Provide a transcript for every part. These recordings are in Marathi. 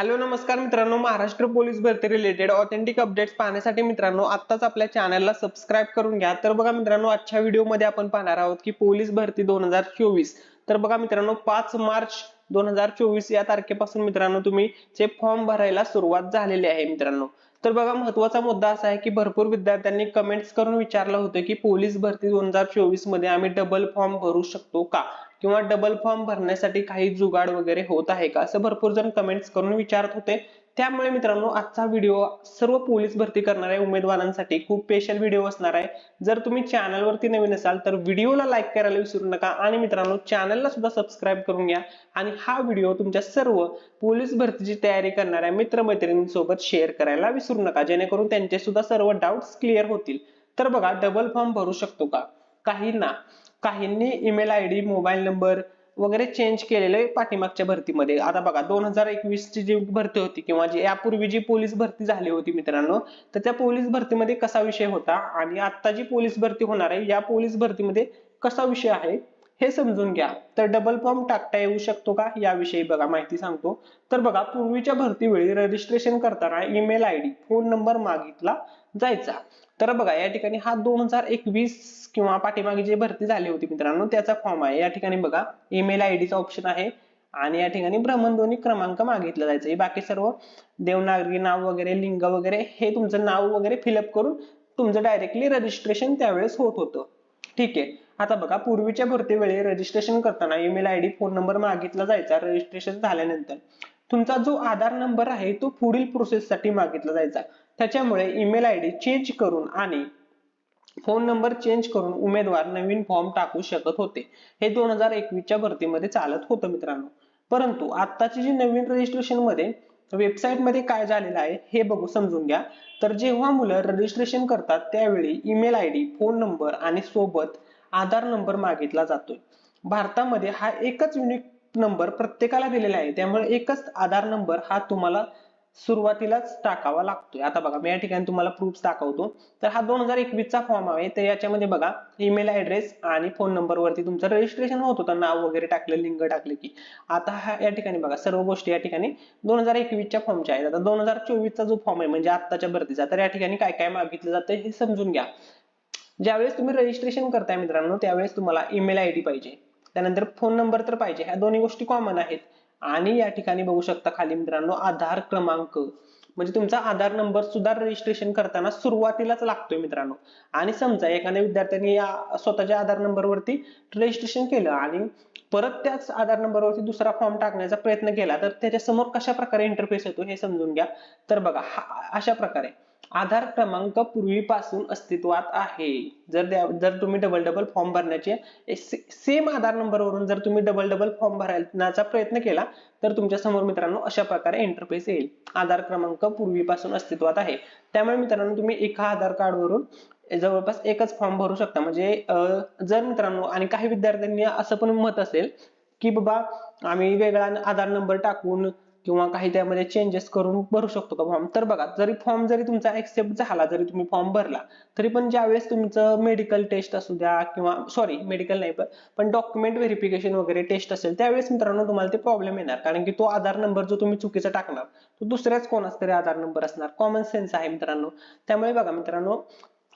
हॅलो नमस्कार मित्रांनो. महाराष्ट्र पोलीस भरती रिलेटेड ऑथेंटिक अपडेट्स पाहण्यासाठी मित्रांनो आत्ताच आपल्या चॅनलला सबस्क्राईब करून घ्या. तर बघा मित्रांनो आजच्या व्हिडिओमध्ये आपण पाहणार आहोत की पोलीस भरती दोन हजार चोवीस. तर बघा मित्रांनो पाच मार्च दोन हजार चोवीस या तारखेपासून मित्रांनो तुम्ही चे फॉर्म भरायला सुरुवात झालेली आहे मित्रांनो. तर बघा महत्त्वाचा मुद्दा असा आहे की भरपूर विद्यार्थ्यांनी कमेंट्स करून विचारलं होतं की पोलीस भरती दोन हजार चोवीसमध्ये आम्ही डबल फॉर्म भरू शकतो का? किंवा डबल फॉर्म भरण्यासाठी काही जुगाड वगैरे होत आहे का? असं भरपूर जण कमेंट्स करून विचारत होते. त्यामुळे मित्रांनो आजचा व्हिडिओ सर्व पोलीस भरती करणाऱ्या उमेदवारांसाठी खूप स्पेशल व्हिडिओ असणार आहे. जर तुम्ही चॅनलवरती नवीन असाल तर व्हिडिओला लाईक करायला विसरू नका आणि मित्रांनो चॅनलला सुद्धा सबस्क्राईब करून घ्या आणि हा व्हिडिओ तुमच्या सर्व पोलीस भरतीची तयारी करणाऱ्या मित्रमैत्रिणींसोबत शेअर करायला विसरू नका. जेणेकरून त्यांचे सुद्धा सर्व डाऊट्स क्लिअर होतील. तर बघा डबल फॉर्म भरू शकतो का? काहींना काहींनी email I D mobile number वगैरे चेंज केलेले पाठीमागच्या भरतीमध्ये. आता बघा दोन हजार एकवीस ची जी भरती होती किंवा जी यापूर्वी जी पोलीस भरती झाली होती मित्रांनो तर त्या पोलीस भरतीमध्ये कसा विषय होता आणि आता जी पोलीस भरती होणार आहे या पोलीस भरतीमध्ये कसा विषय आहे? हे समजून घ्या. तर डबल फॉर्म टाकता येऊ शकतो का? याविषयी बघा माहिती सांगतो. तर बघा पूर्वीच्या भरतीवेळी रजिस्ट्रेशन करताना email I D phone number मागितला जायचा. तर बघा या ठिकाणी हा दोन हजार एकवीस किंवा पाठीमागे जी भरती झाली होती मित्रांनो त्याचा फॉर्म आहे. या ठिकाणी बघा ईमेल आय डीचा ऑप्शन आहे. आणि या ठिकाणी भ्रमणध्वनी क्रमांक मागितला जायचा. बाकी सर्व देवनागरी नाव वगैरे लिंग वगैरे हे तुमचं नाव वगैरे फिलअप करून तुमचं डायरेक्टली रजिस्ट्रेशन त्यावेळेस होत होतं. ठीक आहे. आता बघा पूर्वीच्या भरती वेळी रजिस्ट्रेशन करताना email I D phone number मागितला जायचा रजिस्ट्रेशन झाल्यानंतर. तुमचा जो आधार नंबर आहे तो पुढील प्रोसेससाठी मागितला जायचा. त्याच्यामुळे ईमेल आय डी चेंज करून आणि फोन नंबर चेंज करून उमेदवार नवीन फॉर्म टाकू शकत होते. हे दोन हजार एकवीसच्या भरतीमध्ये चालत होतं मित्रांनो. परंतु आताची जी नवीन रजिस्ट्रेशनमध्ये वेबसाईटमध्ये काय झालेलं आहे हे बघू समजून घ्या. तर जेव्हा मुलं रजिस्ट्रेशन करतात त्यावेळी email I D phone number आणि सोबत आधार नंबर मागितला जातोय. भारतामध्ये हा एकच युनिक नंबर प्रत्येकाला दिलेला आहे. त्यामुळे एकच आधार नंबर हा तुम्हाला सुरुवातीलाच टाकावा लागतोय. आता बघा मी या ठिकाणी तुम्हाला प्रूफ दाखवतो. तर हा दोन हजार एकवीस चा फॉर्म आहे. तर याच्यामध्ये बघा ईमेल ऍड्रेस आणि फोन नंबरवरती तुमचं रजिस्ट्रेशन होत होतं. नाव वगैरे टाकले लिंक टाकले की. आता हा या ठिकाणी बघा सर्व गोष्टी या ठिकाणी दोन हजार एकवीसच्या फॉर्मच्या आहेत. आता दोन हजार चोवीसचा जो फॉर्म आहे म्हणजे आत्ताच्या भरतीचा तर या ठिकाणी काय काय मागितलं जातं हे समजून घ्या. ज्यावेळेस तुम्ही रजिस्ट्रेशन करताय मित्रांनो त्यावेळेस तुम्हाला ईमेल आय डी पाहिजे. त्यानंतर फोन नंबर तर पाहिजे. ह्या दोन्ही गोष्टी कॉमन आहेत. आणि या ठिकाणी बघू शकता खाली मित्रांनो आधार क्रमांक. म्हणजे तुमचा आधार नंबर सुद्धा रजिस्ट्रेशन करताना सुरुवातीलाच लागतोय मित्रांनो. आणि समजा एखाद्या विद्यार्थ्यांनी या स्वतःच्या आधार नंबरवरती रजिस्ट्रेशन केलं आणि परत त्याच आधार नंबरवरती दुसरा फॉर्म टाकण्याचा प्रयत्न केला तर त्याच्यासमोर कशा प्रकारे इंटरफेस येतो हे समजून घ्या. तर बघा हा अशा प्रकारे. आधार क्रमांक पूर्वीपासून अस्तित्वात आहे. जर जर तुम्ही डबल डबल फॉर्म भरण्याचे सेम आधार नंबरवरून जर तुम्ही डबल डबल फॉर्म भरण्याचा प्रयत्न केला तर तुमच्यासमोर मित्रांनो अशा प्रकारे इंटरफेस येईल. आधार क्रमांक पूर्वीपासून अस्तित्वात आहे. त्यामुळे मित्रांनो तुम्ही एका आधार कार्डवरून जवळपास एकच फॉर्म भरू शकता. म्हणजे जर मित्रांनो आणि काही विद्यार्थ्यांनी असं पण मत असेल की बाबा आम्ही वेगळा आधार नंबर टाकून किंवा काही त्यामध्ये चेंजेस करून भरू शकतो का फॉर्म तर बघा जरी फॉर्म जरी तुमचा ऍक्सेप्ट झाला जरी तुम्ही फॉर्म भरला तरी पण ज्यावेळेस तुमचं मेडिकल टेस्ट असू द्या किंवा सॉरी मेडिकल नाही पण डॉक्युमेंट व्हेरिफिकेशन वगैरे टेस्ट असेल त्यावेळेस मित्रांनो तुम्हाला ते प्रॉब्लेम येणार. कारण की तो आधार नंबर जो तुम्ही चुकीचा टाकणार तो दुसऱ्याच कोणाच तरी आधार नंबर असणार. कॉमन सेन्स आहे मित्रांनो. त्यामुळे बघा मित्रांनो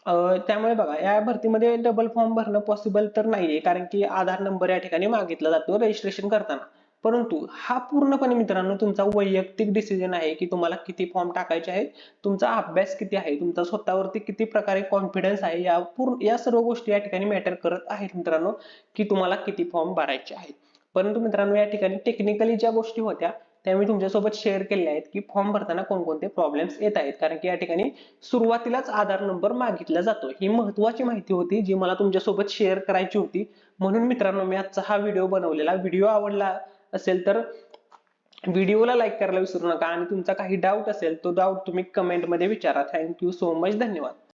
त्यामुळे बघा या भरतीमध्ये डबल फॉर्म भरणं पॉसिबल तर नाहीये. कारण की आधार नंबर या ठिकाणी मागितला जातो रजिस्ट्रेशन करताना. परंतु हा पूर्णपणे मित्रांनो तुमचा वैयक्तिक डिसिजन आहे की तुम्हाला किती फॉर्म टाकायचे आहेत तुमचा अभ्यास किती आहे तुमचा स्वतःवरती किती प्रकारे कॉन्फिडन्स आहे या पूर्ण या सर्व गोष्टी या ठिकाणी मॅटर करत आहेत मित्रांनो की तुम्हाला किती फॉर्म भरायचे आहेत. परंतु मित्रांनो या ठिकाणी टेक्निकली ज्या गोष्टी होत्या त्या मी तुमच्यासोबत शेअर केल्या आहेत की फॉर्म भरताना कोणकोणते प्रॉब्लेम्स येत आहेत. कारण की या ठिकाणी सुरुवातीलाच आधार नंबर मागितला जातो. ही महत्वाची माहिती होती जी मला तुमच्यासोबत शेअर करायची होती. म्हणून मित्रांनो मी आजचा हा व्हिडिओ बनवलेला. व्हिडिओ आवडला असेल तर व्हिडिओला लाईक करायला विसरू नका. आणि तुमचा काही डाऊट असेल तो डाऊट तुम्ही कमेंटमध्ये विचारा. थँक्यू सो मच धन्यवाद.